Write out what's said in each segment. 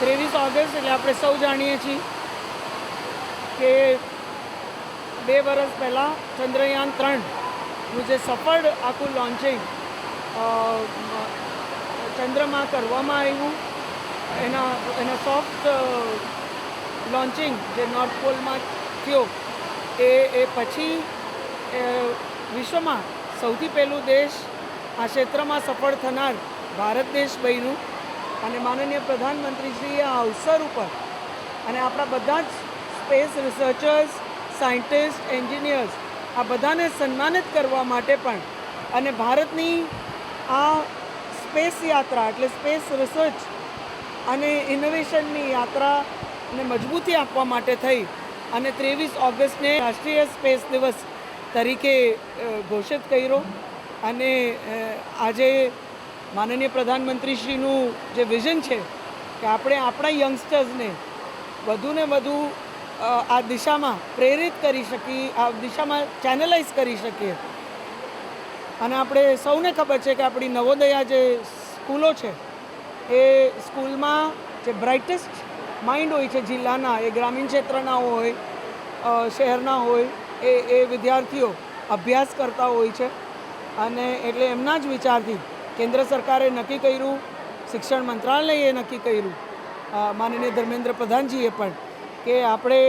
ત્રેવીસ ઓગસ્ટ એટલે આપણે સૌ જાણીએ છીએ કે બે વર્ષ પહેલાં ચંદ્રયાન ત્રણનું જે સફળ આખું લોન્ચિંગ ચંદ્રમાં કરવામાં આવ્યું. એના એના સોફ્ટ લોન્ચિંગ જે નોર્થ પોલમાં થયો, એ એ પછી વિશ્વમાં સૌથી પહેલું દેશ આ ક્ષેત્રમાં સફળ થનાર ભારત દેશ બન્યું. અને માનનીય પ્રધાનમંત્રીશ્રીએ આ અવસર ઉપર અને આપણા બધા જ સ્પેસ રિસર્ચર્સ, સાયન્ટિસ્ટ, એન્જિનિયર્સ, આ બધાને સન્માનિત કરવા માટે પણ અને ભારતની આ સ્પેસ યાત્રા એટલે સ્પેસ રિસર્ચ અને ઇનોવેશનની યાત્રાને મજબૂતી આપવા માટે થઈ અને ત્રેવીસ ઓગસ્ટને રાષ્ટ્રીય સ્પેસ દિવસ તરીકે ઘોષિત કર્યો. અને આજે માનનીય પ્રધાનમંત્રીશ્રીનું જે વિઝન છે કે આપણે આપણા યંગસ્ટર્સને વધુને વધુ આ દિશામાં પ્રેરિત કરી શકીએ, આ દિશામાં ચેનલાઇઝ કરી શકીએ. અને આપણે સૌને ખબર છે કે આપણી નવોદયા જે સ્કૂલો છે, એ સ્કૂલમાં જે બ્રાઇટેસ્ટ માઇન્ડ હોય છે જિલ્લાના, એ ગ્રામીણ ક્ષેત્રના હોય શહેરના હોય, એ એ વિદ્યાર્થીઓ અભ્યાસ કરતા હોય છે. અને એટલે એમના જ વિચારથી કેન્દ્ર સરકારે નક્કી કર્યું, શિક્ષણ મંત્રાલયે નક્કી કર્યું. માનનીય ધર્મેન્દ્ર પ્રધાનજીએ પણ કે આપણે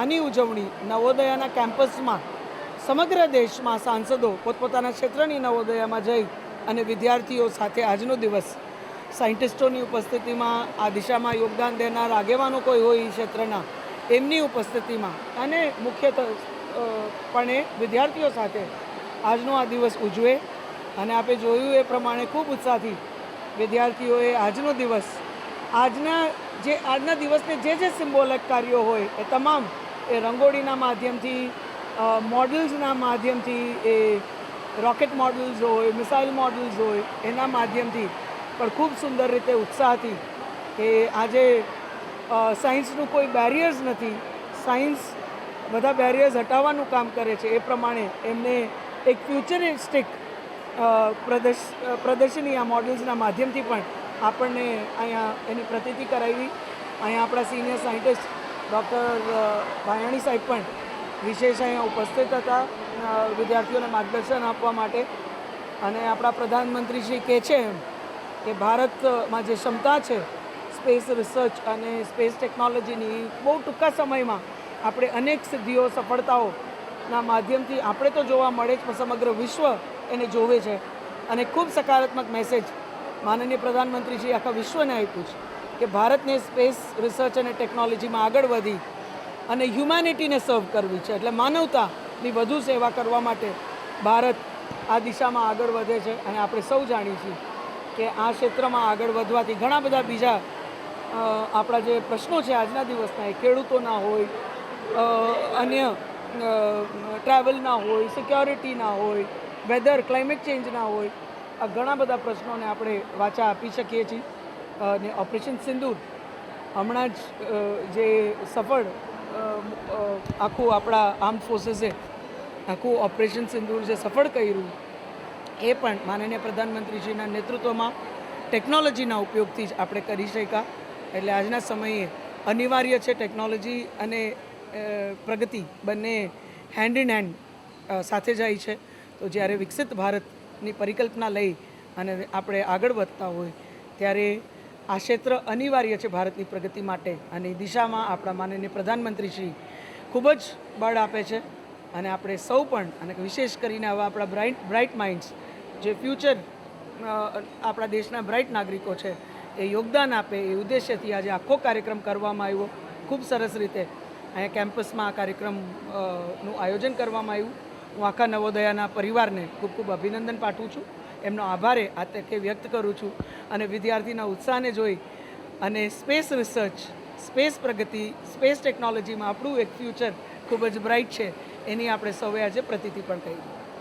આની ઉજવણી નવોદયાના કેમ્પસમાં સમગ્ર દેશમાં સાંસદો પોતપોતાના ક્ષેત્રની નવોદયામાં જઈ અને વિદ્યાર્થીઓ સાથે આજનો દિવસ સાયન્ટિસ્ટોની ઉપસ્થિતિમાં, આ દિશામાં યોગદાન દેનાર આગેવાનો કોઈ હોય ક્ષેત્રના, એમની ઉપસ્થિતિમાં અને મુખ્ય પણે વિદ્યાર્થીઓ સાથે આજનો આ દિવસ ઉજવે. અને આપણે જોયું એ પ્રમાણે ખૂબ ઉત્સાહથી વિદ્યાર્થીઓએ આજનો દિવસ, આજના જે, આજના દિવસને જે જે સિમ્બોલક કાર્યો હોય એ તમામ એ રંગોળીના માધ્યમથી મોડલ્સના માધ્યમથી, એ રોકેટ મોડલ્સ હોય મિસાઇલ મોડલ્સ હોય, એના માધ્યમથી પણ ખૂબ સુંદર રીતે ઉત્સાહથી કે આજે સાયન્સનું કોઈ બેરિયર્સ નથી સાયન્સ બધા બેરિયર્સ હટાવવાનું કામ કરે છે. એ પ્રમાણે એમને એક ફ્યુચરિસ્ટિક પ્રદર્શ પ્રદર્શની આ મોડલ્સના માધ્યમથી પણ આપણને અહીંયા એની પ્રતિતિ કરાવી. અહીંયા આપણા સિનિયર સાયન્ટિસ્ટ ડૉક્ટર ભાયાણી સાહેબ પણ વિશેષ અહીંયા ઉપસ્થિત હતા વિદ્યાર્થીઓને માર્ગદર્શન આપવા માટે. અને આપણા પ્રધાનમંત્રી શ્રી કહે છે કે ભારતમાં જે ક્ષમતા છે, સ્પેસ રિસર્ચ અને સ્પેસ ટેકનોલોજીની બહુ ટૂંકા સમયમાં આપણે અનેક સિદ્ધિઓ, સફળતાઓના માધ્યમથી આપણે તો જોવા મળે જ, પણ સમગ્ર વિશ્વ એને જોવે છે. અને ખૂબ સકારાત્મક મેસેજ માનનીય પ્રધાનમંત્રીજી આખા વિશ્વને આપ્યું છે કે ભારતને સ્પેસ રિસર્ચ અને ટેકનોલોજીમાં આગળ વધી અને હ્યુમેનિટીને સર્વ કરવી છે. એટલે માનવતાની વધુ સેવા કરવા માટે ભારત આ દિશામાં આગળ વધે છે અને આપણે સૌ જાણીએ છીએ કે આ ક્ષેત્રમાં આગળ વધવાથી ઘણા બધા બીજા આપણા જે પ્રશ્નો છે આજના દિવસના, એ ખેડૂતોના હોય અન્ય ટ્રાવેલના હોય સિક્યોરિટીના હોય વેધર ક્લાઇમેટ ચેન્જના હોય, આ ઘણા બધા પ્રશ્નોને આપણે વાચા આપી શકીએ છીએ. અને ઓપરેશન સિંદૂર હમણાં જ જે સફળ આખું આપણા આર્મ ફોર્સીસે આખું ઓપરેશન સિંદૂર જે સફળ કર્યું, એ પણ માનનીય પ્રધાનમંત્રીશ્રીના નેતૃત્વમાં ટેકનોલોજીના ઉપયોગથી જ આપણે કરી શક્યા. એટલે આજના સમયે અનિવાર્ય છે ટેકનોલોજી અને પ્રગતિ બંને હેન્ડ ઇન હેન્ડ સાથે જાય છે. તો જ્યારે વિકસિત ભારતની પરિકલ્પના લઈ અને આપણે આગળ વધતા હોય, ત્યારે આ ક્ષેત્ર અનિવાર્ય છે ભારતની પ્રગતિ માટે અને દિશામાં આપણા માનનીય પ્રધાનમંત્રીશ્રી ખૂબ જ બળ આપે છે. અને આપણે સૌ પણ, અને વિશેષ કરીને આવા આપણા બ્રાઇટ બ્રાઇટ માઇન્ડ્સ, જે ફ્યુચર આપણા દેશના બ્રાઇટ નાગરિકો છે, એ યોગદાન આપે, એ ઉદ્દેશ્યથી આજે આખો કાર્યક્રમ કરવામાં આવ્યો. ખૂબ સરસ રીતે અહીંયા કેમ્પસમાં આ કાર્યક્રમનું આયોજન કરવામાં આવ્યું. હું આખા નવોદયાના પરિવારને ખૂબ ખૂબ અભિનંદન પાઠવું છું. એમનો આભારે આ તકે વ્યક્ત કરું છું અને વિદ્યાર્થીના ઉત્સાહને જોઈ અને સ્પેસ રિસર્ચ, સ્પેસ પ્રગતિ, સ્પેસ ટેકનોલોજીમાં આપણું એક ફ્યુચર ખૂબ જ બ્રાઇટ છે. એની આપણે સૌએ આજે પ્રતિતિ પણ કરી.